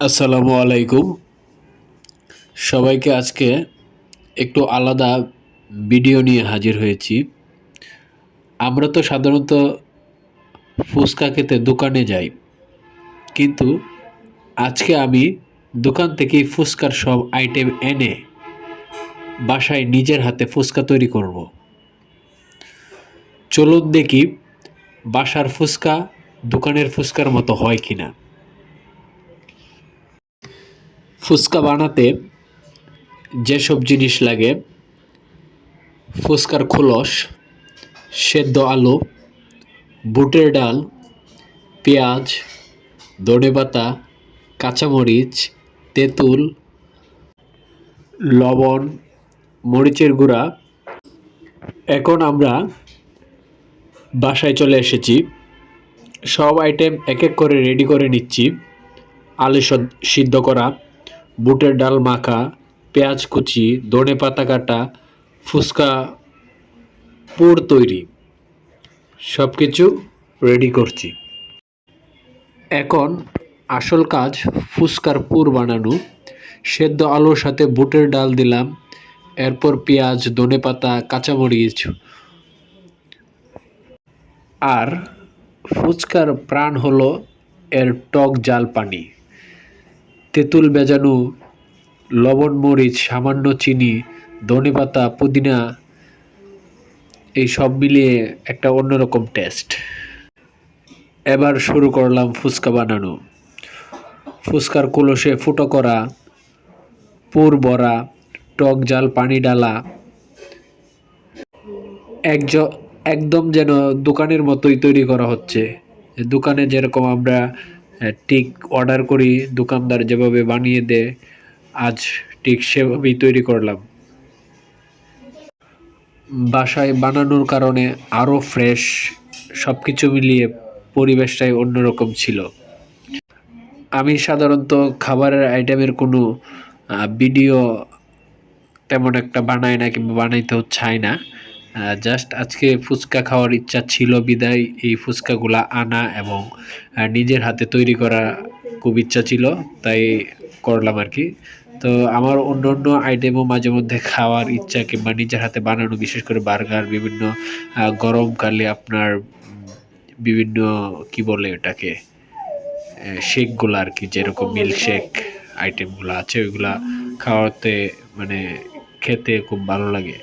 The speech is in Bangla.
আসসালামু আলাইকুম। সবাইকে আজকে একটু আলাদা ভিডিও নিয়ে হাজির হয়েছি। আমরা তো সাধারণত ফুচকা খেতে দোকানে যাই, কিন্তু আজকে আমি দোকান থেকেই ফুচকার সব আইটেম এনে বাসায় নিজের হাতে ফুচকা তৈরি করব। চলুন দেখি বাসার ফুচকা দোকানের ফুচকার মতো হয় কিনা। ফুচকা বানাতে যেসব জিনিস লাগে, ফুচকার খোলস, সেদ্ধ আলু, বুটের ডাল, পেঁয়াজ ধনেপাতা কাঁচামরিচ, তেঁতুল, লবণ, মরিচের গুঁড়া। এখন আমরা বাসায় চলে এসেছি। সব আইটেম এক এক করে রেডি করে নিচ্ছি। আলু সদ- সিদ্ধ করা। বুটের ডাল মাখা, পেঁয়াজ কুচি, ধনে পাতা কাটা, ফুচকা, পুর তৈরি। সব কিছু রেডি করছি। এখন আসল কাজ ফুচকার পুর বানানো। সেদ্ধ আলুর সাথে বুটের ডাল দিলাম, এরপর পেঁয়াজ, ধনে পাতা, কাঁচামরিচ। আর ফুচকার প্রাণ হলো এর টক জাল পানি। তেঁতুল বেজানো, লবণ, মরিচ, সামান্য চিনি ধনেপাতা পুদিনা, এই সব মিলিয়ে একটা অন্যরকম টেস্ট এবার শুরু করলাম ফুচকা বানানো। ফুচকার কলসে ফুটো করা, পুর বড়া টক জাল, পানি ডালা। একজ, একদম যেন দোকানের মতোই তৈরি করা হচ্ছে। দোকানে যেরকম আমরা ঠিক অর্ডার করি, দোকানদার যেভাবে বানিয়ে দেয়, আজ ঠিক সেভাবেই তৈরি করলাম। বাসায় বানানোর কারণে আরও ফ্রেশ সব কিছু মিলিয়ে পরিবেশটাই অন্যরকম ছিল। আমি সাধারণত খাবারের আইটেমের কোনো ভিডিও তেমন একটা বানাই না কিংবা বানাইতেও চাই না। জাস্ট আজকে ফুচকা খাওয়ার ইচ্ছা ছিল বিদায়। এই ফুচকাগুলা আনা এবং নিজের হাতে তৈরি করা খুব ইচ্ছা ছিল, তাই করলাম আর কি। তো আমার অন্য অন্য আইটেমও মাঝে মধ্যে খাওয়ার ইচ্ছা কিংবা নিজের হাতে বানানো, বিশেষ করে বার্গার, বিভিন্ন গরমকালে আপনার বিভিন্ন, কি বলে ওটাকে শেকগুলো আর কি, যেরকম মিল্কশেক আইটেমগুলো আছে, ওইগুলা খাওয়াতে মানে খেতে খুব ভালো লাগে।